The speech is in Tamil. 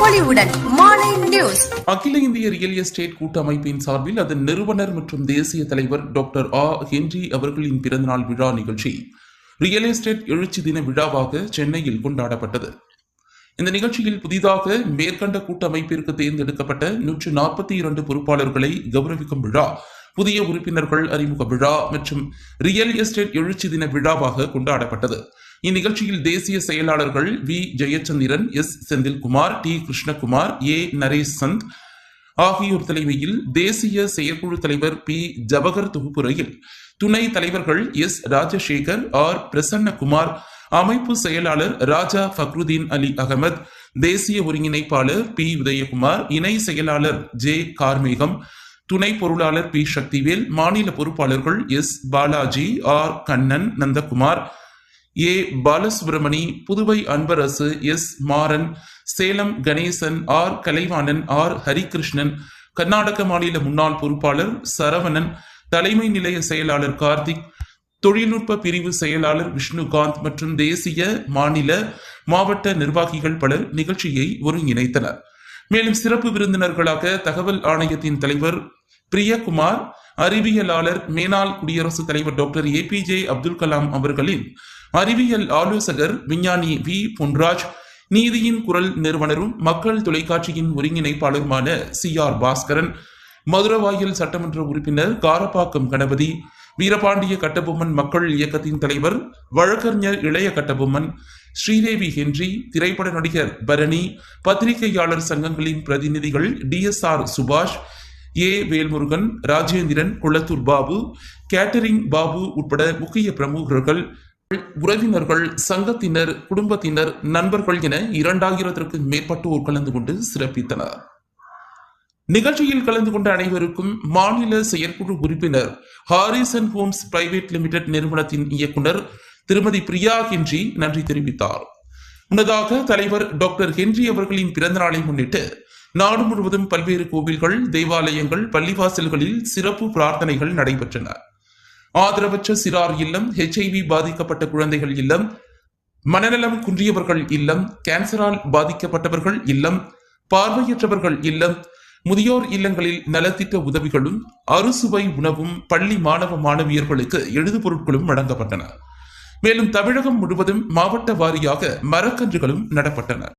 பொலிவுடன் மாலை நியூஸ். அகில இந்திய ரியல் எஸ்டேட் கூட்டமைப்பின் சார்பில் அதன் நிறுவனர் மற்றும் தேசிய தலைவர் டாக்டர் ஆ. ஹென்றி அவர்களின் பிறந்தநாள் விழா நிகழ்ச்சி. ரியல் எஸ்டேட் எழுச்சி தின விழாவாக சென்னையில் கொண்டாடப்பட்டது. இந்த நிகழ்ச்சியில் புதிதாக மேற்கண்ட கூட்டமைப்பிற்கு தேர்ந்தெடுக்கப்பட்ட நூற்று நாற்பத்தி இரண்டு பொறுப்பாளர்களை கௌரவிக்கும் விழா புதிய உறுப்பினர்கள் அறிமுக விழா மற்றும் ரியல் எஸ்டேட் எழுச்சி தின விழாவாக கொண்டாடப்பட்டது. இந்நிகழ்ச்சியில் தேசிய செயலாளர்கள் V. Jayachandran S. Senthilkumar T. Krishnakumar A. Naresh Chand ஆகியோர் தலைமையில் தேசிய செயற்குழு தலைவர் பி. ஜவஹர் தொகுப்புரையில் துணை தலைவர்கள் எஸ். ராஜசேகர் ஆர். பிரசன்னகுமார் அமைப்பு செயலாளர் ராஜா ஃபக்ருதீன் அலி அகமத் தேசிய ஒருங்கிணைப்பாளர் பி. உதயகுமார் இணை செயலாளர் ஜே. கார்மேகம் துணை பொருளாளர் பி. சக்திவேல் மாநில பொறுப்பாளர்கள் S. Balaji R. Kannan Nandakumar A. Balasubramani Puduvai Anbarasu S. Maran Salem Ganesan R. Kalaivanan R. Harikrishnan Karnataka மாநில முன்னாள் பொறுப்பாளர் சரவணன் தலைமை நிலைய செயலாளர் கார்த்திக் தொழில்நுட்ப பிரிவு செயலாளர் விஷ்ணுகாந்த் மற்றும் தேசிய மாநில மாவட்ட நிர்வாகிகள் பலர் நிகழ்ச்சியை ஒருங்கிணைத்தனர். மேலும் சிறப்பு விருந்தினர்களாக தகவல் ஆணையத்தின் தலைவர் பிரியகுமார் அறிவியலாளர் மேனாள் குடியரசுத் தலைவர் doctor A P J Abdul Kalam அவர்களின் அறிவியல் ஆலோசகர் விஞ்ஞானி வி பொன்ராஜ் நீதியின் குரல் நிறுவனரும் மக்கள் தொலைக்காட்சியின் ஒருங்கிணைப்பாளருமான சி ஆர் பாஸ்கரன் மதுரவாயல் சட்டமன்ற உறுப்பினர் காரப்பாக்கம் கணபதி வீரபாண்டிய கட்டபொம்மன் மக்கள் இயக்கத்தின் தலைவர் வழக்கறிஞர் இளைய கட்டபொம்மன் ஸ்ரீதேவி ஹென்றி திரைப்பட நடிகர் பரணி பத்திரிகையாளர் சங்கங்களின் பிரதிநிதிகள் TSR Subash A. Velmurugan Rajendran Kolathur Babu catering Babu உட்பட முக்கிய பிரமுகர்கள் உறவினர்கள் சங்கத்தினர் குடும்பத்தினர் நண்பர்கள் என இரண்டாயிரத்திற்கும் மேற்பட்டோர் கலந்து கொண்டு சிறப்பித்தனர். நிகழ்ச்சியில் கலந்து கொண்ட அனைவருக்கும் மாநில செயற்குழு உறுப்பினர் ஹாரிசன் ஹோம்ஸ் பிரைவேட் லிமிடெட் நிறுவனத்தின் இயக்குனர் திருமதி பிரியா ஹென்றி நன்றி தெரிவித்தார். முன்னதாக தலைவர் டாக்டர் ஹென்றி அவர்களின் பிறந்த நாளை முன்னிட்டு நாடு முழுவதும் பல்வேறு கோவில்கள் தேவாலயங்கள் பள்ளிவாசல்களில் சிறப்பு பிரார்த்தனைகள் நடைபெற்றன. ஆதரவற்ற சிறார் இல்லம் ஹெச்ஐவி பாதிக்கப்பட்ட குழந்தைகள் இல்லம் மனநலம் குன்றியவர்கள் இல்லம் கேன்சரால் பாதிக்கப்பட்டவர்கள் இல்லம் பார்வையற்றவர்கள் இல்லம் முதியோர் இல்லங்களில் நலத்திட்ட உதவிகளும் அறுசுவை உணவும் பள்ளி மாணவ மாணவியர்களுக்கு எழுது பொருட்களும் வழங்கப்பட்டன. மேலும் தமிழகம் முழுவதும் மாவட்ட வாரியாக மரக்கன்றுகளும் நடப்பட்டன.